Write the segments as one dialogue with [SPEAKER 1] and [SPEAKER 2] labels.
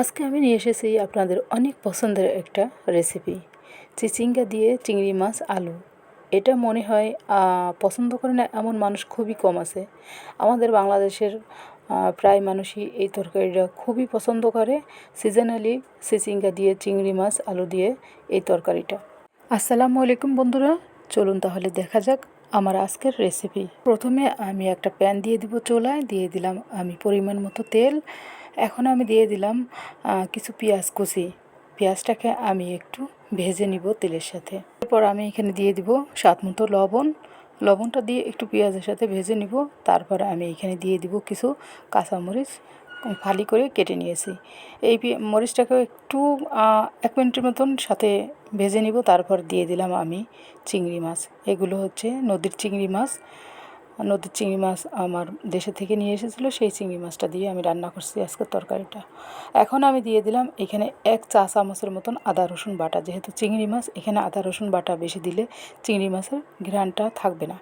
[SPEAKER 1] আজকে আমি নিয়ে এসেছি আপনাদের অনেক পছন্দের একটা রেসিপি চিচিঙ্গা দিয়ে চিংড়ি মাছ, আলু। এটা মনে হয় পছন্দ করে না এমন মানুষ খুবই কম আছে। আমাদের বাংলাদেশের প্রায় মানুষই এই তরকারিটা খুবই পছন্দ করে। সিজনালি চিচিঙ্গা দিয়ে চিংড়ি মাছ, আলু দিয়ে এই তরকারিটা। আসসালামু আলাইকুম বন্ধুরা, চলুন তাহলে দেখা যাক আমার আজকের রেসিপি প্রথমে আমি একটা প্যান দিয়ে দিব চোলায়, দিয়ে দিলাম আমি পরিমাণ মতো তেল। এখন আমি দিয়ে দিলাম কিছু পেঁয়াজ কুচি। পেঁয়াজটাকে আমি একটু ভেজে নিব তেলের সাথে। তারপর আমি এখানে দিয়ে দিব স্বাদ মতো লবণ। লবণটা দিয়ে একটু পেঁয়াজের সাথে ভেজে নিব। তারপরে আমি এখানে দিয়ে দিব কিছু কাঁচামরিচ ফালি করে কেটে নিয়েছি। এই পে- মরিচটাকে একটু এক মিনিটের মতন সাথে ভেজে নিব। তারপর দিয়ে দিলাম আমি চিংড়ি মাছ। এগুলো হচ্ছে নদীর চিংড়ি মাছ। নদীর চিংড়ি মাছ আমার দেশে থেকে নিয়ে এসেছিল, সেই চিংড়ি মাছটা দিয়ে আমি রান্না করছি আজকের তরকারিটা। এখন আমি দিয়ে দিলাম এখানে এক চা চামচের মতন আদা, রসুন বাটা। যেহেতু চিংড়ি মাছ, এখানে আদা, রসুন বাটা বেশি দিলে চিংড়ি মাছের ঘ্রাণটা থাকবে না।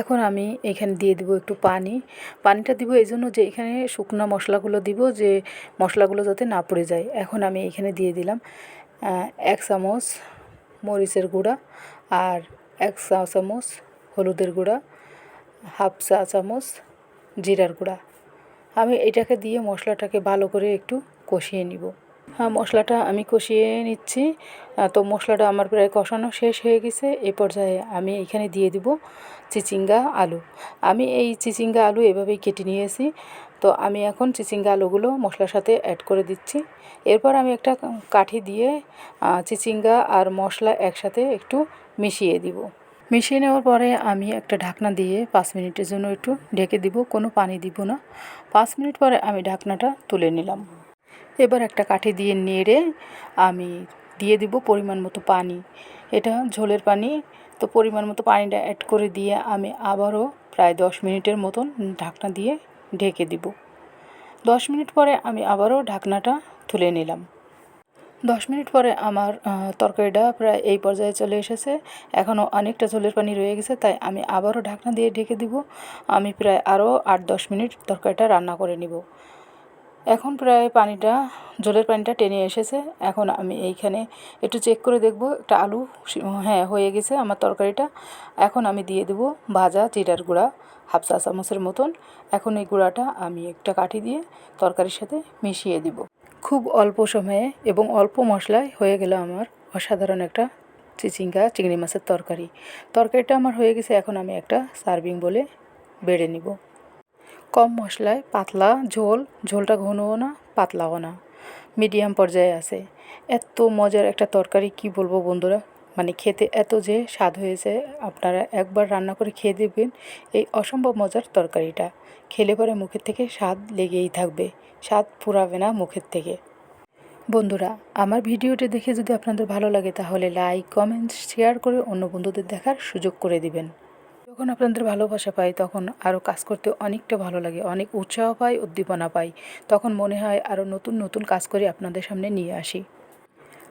[SPEAKER 1] এখন আমি এখানে দিয়ে দিব একটু পানি। পানিটা দিব এই জন্য যে এখানে শুকনো মশলাগুলো দিব, যে মশলাগুলো যাতে না পড়ে যায়। এখন আমি এখানে দিয়ে দিলাম এক চামচ মরিচের গুঁড়া আর এক চা চামচ হলুদের গুঁড়া। হাফ চা চামচ জিরার গুঁড়া। আমি এটাকে দিয়ে মশলাটাকে ভালো করে একটু কষিয়ে নিব। হ্যাঁ মশলাটা আমি কষিয়ে নিচ্ছি। তো মশলাটা আমার প্রায় কষানো শেষ হয়ে গেছে। এ পর্যায়ে আমি এখানে দিয়ে দিব চিচিঙ্গা আলু। আমি এই চিচিঙ্গা আলু এভাবেই কেটে নিয়েছি। তো আমি এখন চিচিঙ্গা আলুগুলো মশলার সাথে অ্যাড করে দিচ্ছি। এরপর আমি একটা কাঠি দিয়ে চিচিঙ্গা আর মশলা একসাথে একটু মিশিয়ে দিব। মিশিয়ে নেওয়ার পরে আমি একটা ঢাকনা দিয়ে পাঁচ মিনিটের জন্য একটু ঢেকে দিব, কোনো পানি দিব না। পাঁচ মিনিট পরে আমি ঢাকনাটা তুলে নিলাম। এবার একটা কাঠি দিয়ে নেড়ে আমি দিয়ে দিব পরিমাণ মতো পানি। এটা ঝোলের পানি, তো পরিমাণ মতো পানিটা অ্যাড করে দিয়ে আমি আবারও প্রায় দশ মিনিটের মতন ঢাকনা দিয়ে ঢেকে দিব। দশ মিনিট পরে আমি আবারও ঢাকনাটা তুলে নিলাম। দশ মিনিট পরে আমার তরকারিটা প্রায় এই পর্যায়ে চলে এসেছে। এখনও অনেকটা ঝোলের পানি রয়ে গেছে, তাই আমি আবারও ঢাকনা দিয়ে ঢেকে দিব। আমি প্রায় আরও আট দশ মিনিট তরকারিটা রান্না করে নিব। এখন প্রায় পানিটা জলের পানিটা টেনে এসেছে। এখন আমি এইখানে একটু চেক করে দেখব, একটা আলু হ্যাঁ হয়ে গেছে আমার তরকারিটা। এখন আমি দিয়ে দেবো ভাজা জিরার গুঁড়া, হাফ চা চামচের মতন। এখন এই গুঁড়াটা আমি একটা কাঠি দিয়ে তরকারির সাথে মিশিয়ে দিব। খুব অল্প সময়ে এবং অল্প মশলায় হয়ে গেল আমার অসাধারণ একটা চিচিঙ্গা চিংড়ি মাছের তরকারি। তরকারিটা আমার হয়ে গেছে, এখন আমি একটা সার্ভিং বলে বেড়ে নিব। কম মশলায় পাতলা ঝোল, ঝোলটা ঘনও না, পাতলাও না, মিডিয়াম পর্যায়ে আছে। এত মজার একটা তরকারি কি বলব বন্ধুরা? মানে খেতে এত যে স্বাদ হয়েছে, আপনারা একবার রান্না করে খেয়ে দেখবেন এই অসম্ভব মজার তরকারিটা। খেলে পরে মুখের থেকে স্বাদ লেগেই থাকবে, স্বাদ পুরাবে না মুখের থেকে। বন্ধুরা, আমার ভিডিওটি দেখে যদি আপনাদের ভালো লাগে তাহলে লাইক, কমেন্ট, শেয়ার করে অন্য বন্ধুদের দেখার সুযোগ করে দিবেন। যখন আপনাদের ভালোবাসা পাই তখন আরও কাজ করতে অনেকটা ভালো লাগে, অনেক উৎসাহ পাই, উদ্দীপনা পাই। তখন মনে হয় আরও নতুন নতুন কাজ করে আপনাদের সামনে নিয়ে আসি।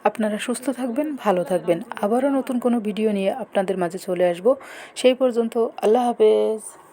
[SPEAKER 1] আপনারা সুস্থ থাকবেন, ভালো থাকবেন। আবারও নতুন কোনো ভিডিও নিয়ে আপনাদের মাঝে চলে আসব। সেই পর্যন্ত আল্লাহ হাফেজ।